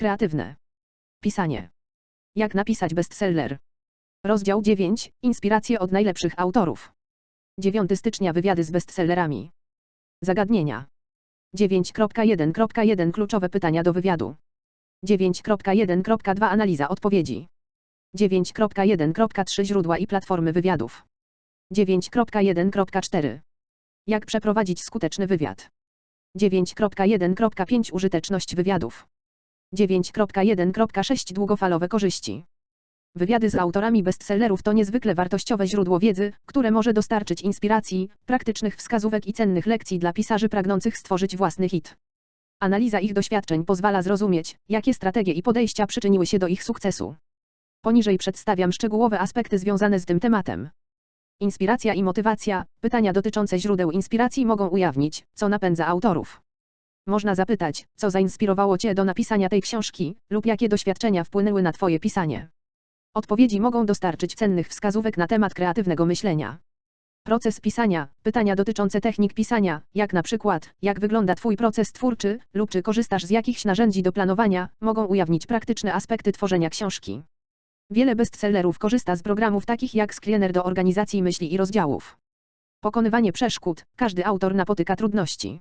Kreatywne. Pisanie. Jak napisać bestseller? Rozdział 9. Inspiracje od najlepszych autorów. 9 stycznia wywiady z bestsellerami. Zagadnienia. 9.1.1 Kluczowe pytania do wywiadu. 9.1.2 Analiza odpowiedzi. 9.1.3 Źródła i platformy wywiadów. 9.1.4 Jak przeprowadzić skuteczny wywiad. 9.1.5 Użyteczność wywiadów. 9.1.6 Długofalowe korzyści. Wywiady z autorami bestsellerów to niezwykle wartościowe źródło wiedzy, które może dostarczyć inspiracji, praktycznych wskazówek i cennych lekcji dla pisarzy pragnących stworzyć własny hit. Analiza ich doświadczeń pozwala zrozumieć, jakie strategie i podejścia przyczyniły się do ich sukcesu. Poniżej przedstawiam szczegółowe aspekty związane z tym tematem. Inspiracja i motywacja, pytania dotyczące źródeł inspiracji mogą ujawnić, co napędza autorów. Można zapytać, co zainspirowało Cię do napisania tej książki, lub jakie doświadczenia wpłynęły na Twoje pisanie. Odpowiedzi mogą dostarczyć cennych wskazówek na temat kreatywnego myślenia. Proces pisania, pytania dotyczące technik pisania, jak na przykład, jak wygląda Twój proces twórczy, lub czy korzystasz z jakichś narzędzi do planowania, mogą ujawnić praktyczne aspekty tworzenia książki. Wiele bestsellerów korzysta z programów takich jak Scrivener do organizacji myśli i rozdziałów. Pokonywanie przeszkód, każdy autor napotyka trudności.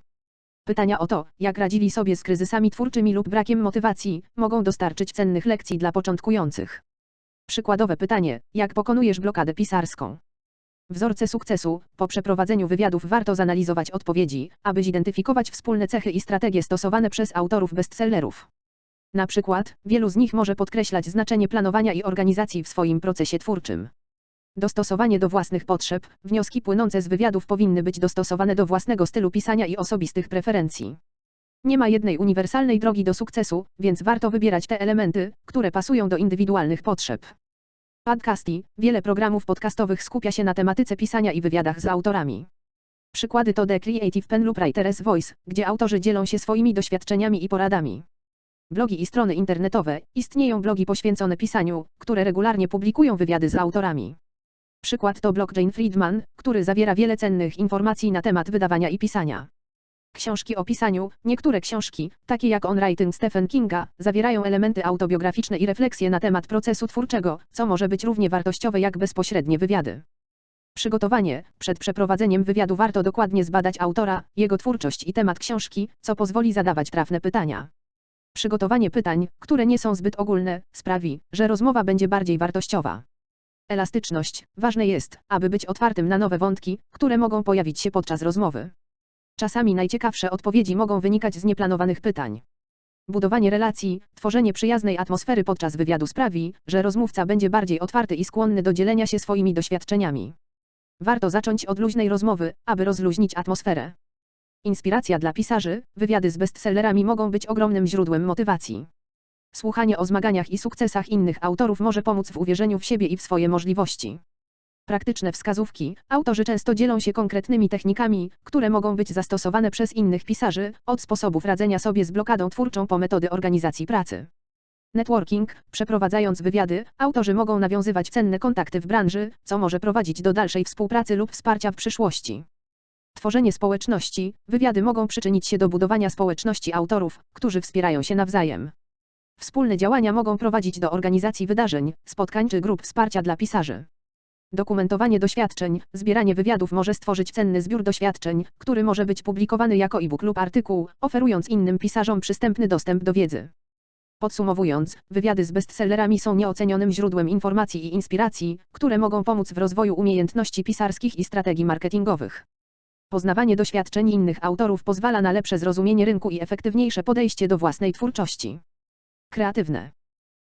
Pytania o to, jak radzili sobie z kryzysami twórczymi lub brakiem motywacji, mogą dostarczyć cennych lekcji dla początkujących. Przykładowe pytanie: jak pokonujesz blokadę pisarską? Wzorce sukcesu. Po przeprowadzeniu wywiadów warto zanalizować odpowiedzi, aby zidentyfikować wspólne cechy i strategie stosowane przez autorów bestsellerów. Na przykład, wielu z nich może podkreślać znaczenie planowania i organizacji w swoim procesie twórczym. Dostosowanie do własnych potrzeb. Wnioski płynące z wywiadów powinny być dostosowane do własnego stylu pisania i osobistych preferencji. Nie ma jednej uniwersalnej drogi do sukcesu, więc warto wybierać te elementy, które pasują do indywidualnych potrzeb. Podcasty. Wiele programów podcastowych skupia się na tematyce pisania i wywiadach z autorami. Przykłady to The Creative Pen lub Writer's Voice, gdzie autorzy dzielą się swoimi doświadczeniami i poradami. Blogi i strony internetowe. Istnieją blogi poświęcone pisaniu, które regularnie publikują wywiady z autorami. Przykład to Jane Friedman, który zawiera wiele cennych informacji na temat wydawania i pisania. Książki o pisaniu. Niektóre książki, takie jak On Writing Stephen Kinga, zawierają elementy autobiograficzne i refleksje na temat procesu twórczego, co może być równie wartościowe jak bezpośrednie wywiady. Przygotowanie. Przed przeprowadzeniem wywiadu warto dokładnie zbadać autora, jego twórczość i temat książki, co pozwoli zadawać trafne pytania. Przygotowanie pytań, które nie są zbyt ogólne, sprawi, że rozmowa będzie bardziej wartościowa. Elastyczność. Ważne jest, aby być otwartym na nowe wątki, które mogą pojawić się podczas rozmowy. Czasami najciekawsze odpowiedzi mogą wynikać z nieplanowanych pytań. Budowanie relacji, tworzenie przyjaznej atmosfery podczas wywiadu sprawi, że rozmówca będzie bardziej otwarty i skłonny do dzielenia się swoimi doświadczeniami. Warto zacząć od luźnej rozmowy, aby rozluźnić atmosferę. Inspiracja dla pisarzy, wywiady z bestsellerami mogą być ogromnym źródłem motywacji. Słuchanie o zmaganiach i sukcesach innych autorów może pomóc w uwierzeniu w siebie i w swoje możliwości. Praktyczne wskazówki. Autorzy często dzielą się konkretnymi technikami, które mogą być zastosowane przez innych pisarzy, od sposobów radzenia sobie z blokadą twórczą po metody organizacji pracy. Networking. Przeprowadzając wywiady, autorzy mogą nawiązywać cenne kontakty w branży, co może prowadzić do dalszej współpracy lub wsparcia w przyszłości. Tworzenie społeczności. Wywiady mogą przyczynić się do budowania społeczności autorów, którzy wspierają się nawzajem. Wspólne działania mogą prowadzić do organizacji wydarzeń, spotkań czy grup wsparcia dla pisarzy. Dokumentowanie doświadczeń, zbieranie wywiadów może stworzyć cenny zbiór doświadczeń, który może być publikowany jako e-book lub artykuł, oferując innym pisarzom przystępny dostęp do wiedzy. Podsumowując, wywiady z bestsellerami są nieocenionym źródłem informacji i inspiracji, które mogą pomóc w rozwoju umiejętności pisarskich i strategii marketingowych. Poznawanie doświadczeń innych autorów pozwala na lepsze zrozumienie rynku i efektywniejsze podejście do własnej twórczości. Kreatywne.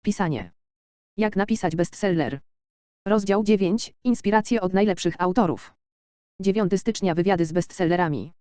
Pisanie. Jak napisać bestseller? Rozdział 9. Inspiracje od najlepszych autorów. 9 stycznia wywiady z bestsellerami.